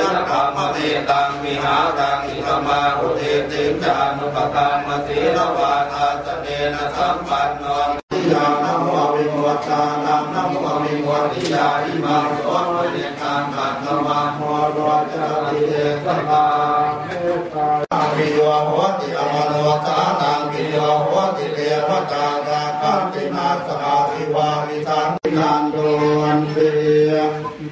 ยนะธรรมเทตังวิหารังอิสมาอุเทติจานุปกรรมติรวาทาสเนนะสัมปันโนยานะโมวิมุตตานังนะโมวิมุตติยาอิมังโสมเนตังขันธมาโมโรจาริเตสมาวิโยโหติอมโนสานังวิโยโหติเทวตาตาคันตินาสนาวิวาวิทังวิทันโดนเตีย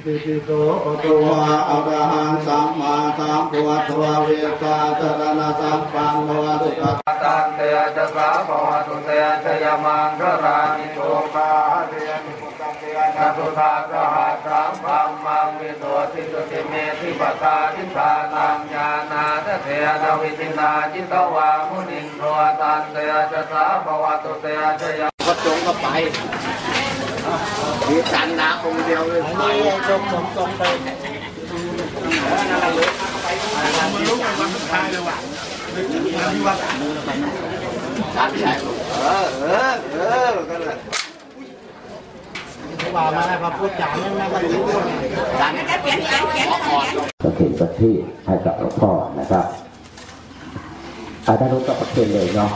งปิปิโตปะตัวอะระหังสัมมาสัมพุทธวเวสาจรณะสัมปันโนตุกตังเตจะสาภวตุเตชยมังครานิโตคาเตียนิปุตังเตียนะตุทาสหัสสัมปัมมังวิโตติตุติเมติปตาทิทานังญาณาทเทนะวิตินาจิตวามุนิโทตันเตจะสาภวตุเตชย ก็จงก็ไปมีจันนาองค์เดียวเลยไปจงผมจงไปจันใช่เออเออเออกันเลยว่ามาแล้วมาพูดจาเนี่ยนะมันรู้ว่าจันขอพรประเคนประทีปให้กับหลวงพ่อนะครับอาจารย์รู้ก็ประเคนเลยเนาะ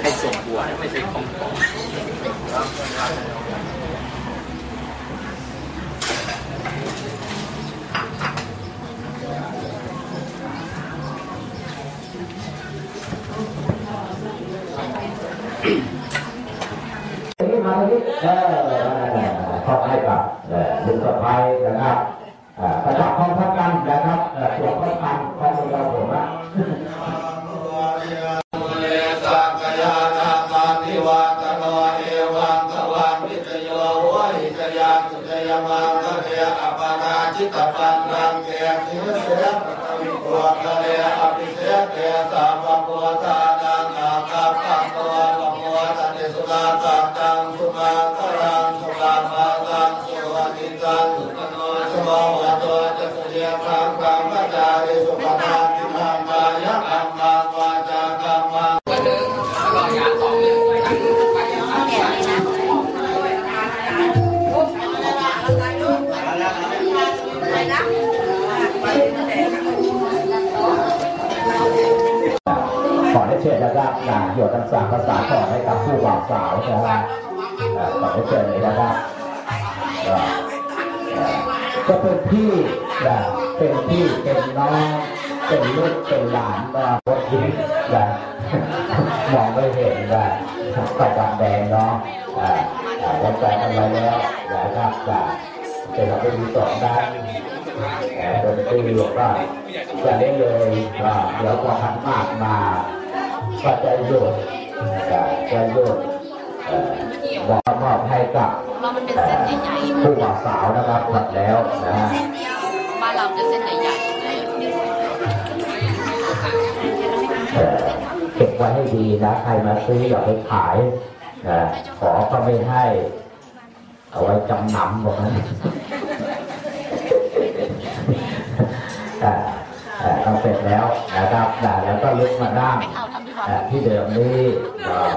ให้ส่งบัวไม่ใช่ของของ ชิตปันนังเกสิเสปะวิโกคะเรอภิเสเกสาปโพธานังอาคาปังตัวปโพธนิสุนาตังตังสุมาครังสุขามาตังสุวัติตังสุขโนสมวะตัวจะเสุเยคังกังมัจจาริสุขนาติมังกายะอัมมังวาจ เชิญนะครับงานหยดน้ำสาภาษาขอให้กับผู้บ่าวสาวนะครับเอ่อขอได้เชิญเลยนะครับก็เป็นพี่นะเป็นพี่เป็นน้องเป็นลูกเป็นหลานนะวัดยิ้มนะมองไม่เห็นนะประจำแดงเนาะแล้วแปลกันไว้แล้วนะครับจะเป็นเราไปดูสองด้านแต่ดนตรีบอกว่าจะได้เลยว่าเดี๋ยวพอขันมากมา ก็จะหยุดจะจะหยุดเอ่อบมอบให้กับผู้บ่าวสาวนะครับหมดแล้วนะฮะบ้านเราจะเส้นใหญ่เอ่อเก็บไว้ให้ดีนะ ใครมาซื้ออย่าไปขายนะขอก็ไม่ให้ เอาไว้จำนำบอกนะ อ่าอ่า เราเสร็จแล้วนะครับอ่าแล้วก็ลุกมานั่งๆไม่เอาทำด้วยความอ่าที่เดิมนี้เอ่อ